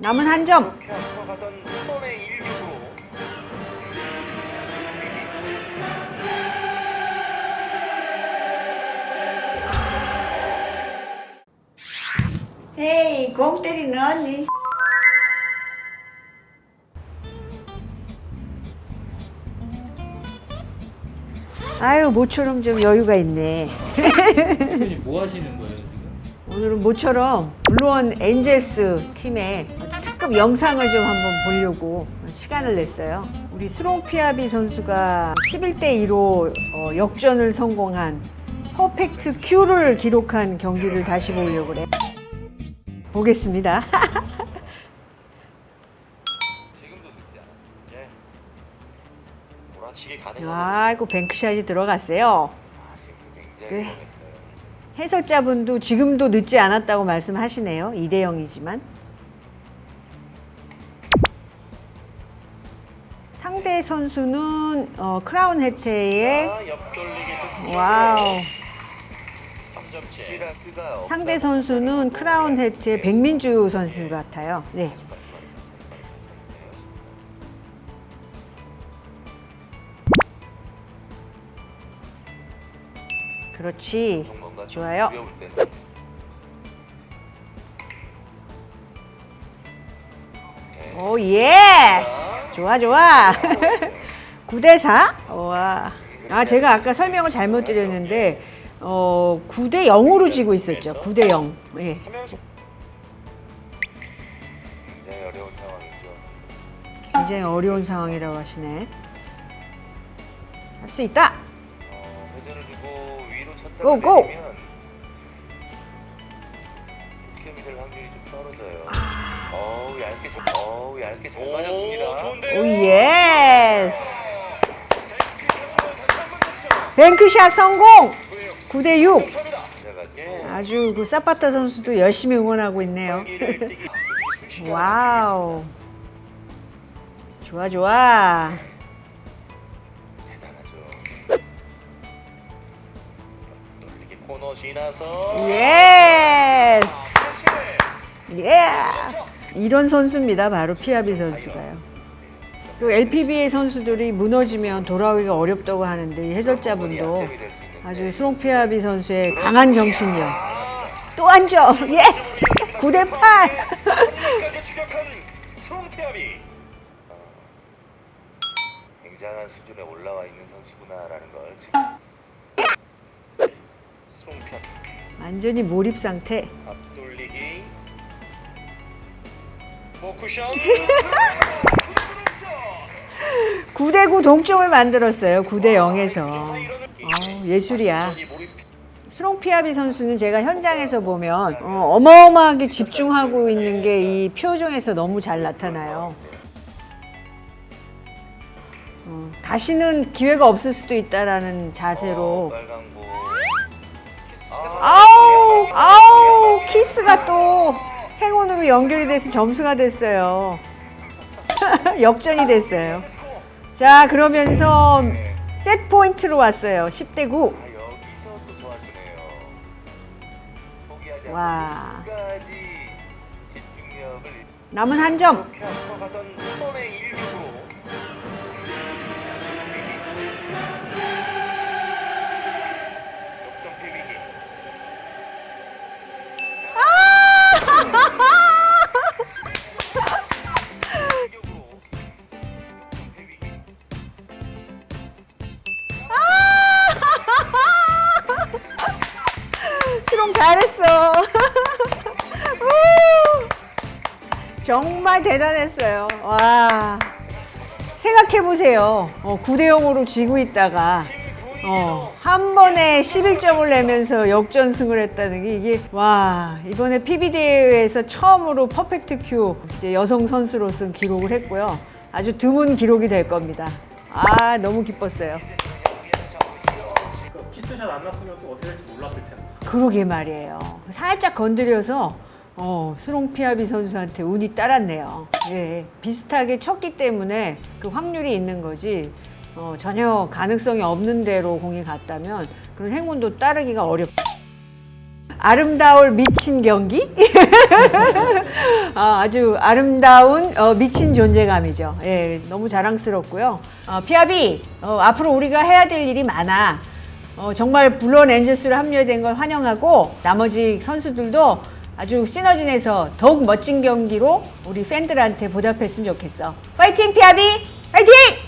남은 한 점. 이렇게 앞서가던 손의 일격으로 에이, 공 때리는 언니. 아유, 모처럼 좀 여유가 있네. 대표님 뭐 하시는 거예요 지금? 오늘은 모처럼 물론 엔젤스 팀의 특급 영상을 좀 한번 보려고 시간을 냈어요. 우리 스롱 피아비 선수가 11대 2로 어, 역전을 성공한 퍼펙트 큐를 기록한 경기를 다시 보려고 그래. 보겠습니다. 않아. 예. 아이고 뱅크샷이 들어갔어요. 아. 위험했어요. 해설자분도 지금도 늦지 않았다고 말씀하시네요. 2대 0이지만. 상대 선수는 어, 크라운 득점. 와우. 3점째. 시라스가 상대 선수는 크라운 혜태의 백민주 선수 같아요. 네. 그렇지. 좋아요. 오 예스. 좋아 좋아. 9대 4? 와. 아 제가 아까 설명을 잘못 드렸는데 어 9대 0으로 지고 있었죠. 9대 0. 예. 굉장히 어려운 상황이죠. 굉장히 어려운 상황이라고 하시네. 할 수 있다. 어, 회전을 주고 위로 쳤다 고, 고! 얇게 잘, 어우 얇게 잘 맞았습니다. 좋은데요? 오 예스. 뱅크샷 성공. 9대 6. 아주 그 사파타 선수도 열심히 응원하고 있네요. 와우. 좋아 좋아. 대단하죠. 코너 지나서 예스. 예. 이런 선수입니다. 바로 피아비 선수가요. 그 LPBA 선수들이 무너지면 돌아오기가 어렵다고 하는데 이 해설자분도 아주 수롱 피아비 선수의 강한 정신력. 또한 점. 예스. 9대 8. 까지 추격한 송태엽이 굉장한 수준에 올라와 있는 선수구나라는 걸 완전히 몰입 상태. 앞돌리기 포쿠션 9대 9 동점을 만들었어요. 9대 0에서. 예술이야. 수롱 피아비 선수는 제가 현장에서 보면 어, 어마어마하게 집중하고 있는 게 이 표정에서 너무 잘 나타나요. 어, 다시는 기회가 없을 수도 있다라는 자세로 빨강보 아우 아우 키스가 또 행운으로 연결이 돼서 점수가 됐어요. 역전이 됐어요. 자 그러면서 세트 포인트로 왔어요. 10대 9. 아, 여기서 또 도와주네요. 포기하지 와. 남은 한 점. 수롱 잘했어. 우! 정말 대단했어요. 와. 생각해 보세요. 어, 9대 0으로 지고 있다가 어, 한 번에 11점을 내면서 역전승을 했다는 게 이게 와 이번에 PB 대회에서 처음으로 퍼펙트 큐 이제 여성 선수로서 기록을 했고요. 아주 드문 기록이 될 겁니다. 아 너무 기뻤어요. 키스샷 안 났으면 또 어떻게 될지 몰랐을 텐데. 그러게 말이에요. 살짝 건드려서 어, 수롱 피아비 선수한테 운이 따랐네요. 예, 비슷하게 쳤기 때문에 그 확률이 있는 거지. 어, 전혀 가능성이 없는 대로 공이 갔다면 그런 행운도 따르기가 어렵다. 아름다울 미친 경기? 아, 아주 아름다운 어, 미친 존재감이죠. 예, 너무 자랑스럽고요. 어, 피아비 어, 앞으로 우리가 해야 될 일이 많아. 어, 정말 블론 엔젤스로 합류된 걸 환영하고 나머지 선수들도 아주 시너지 내서 더욱 멋진 경기로 우리 팬들한테 보답했으면 좋겠어. 파이팅 피아비! 파이팅!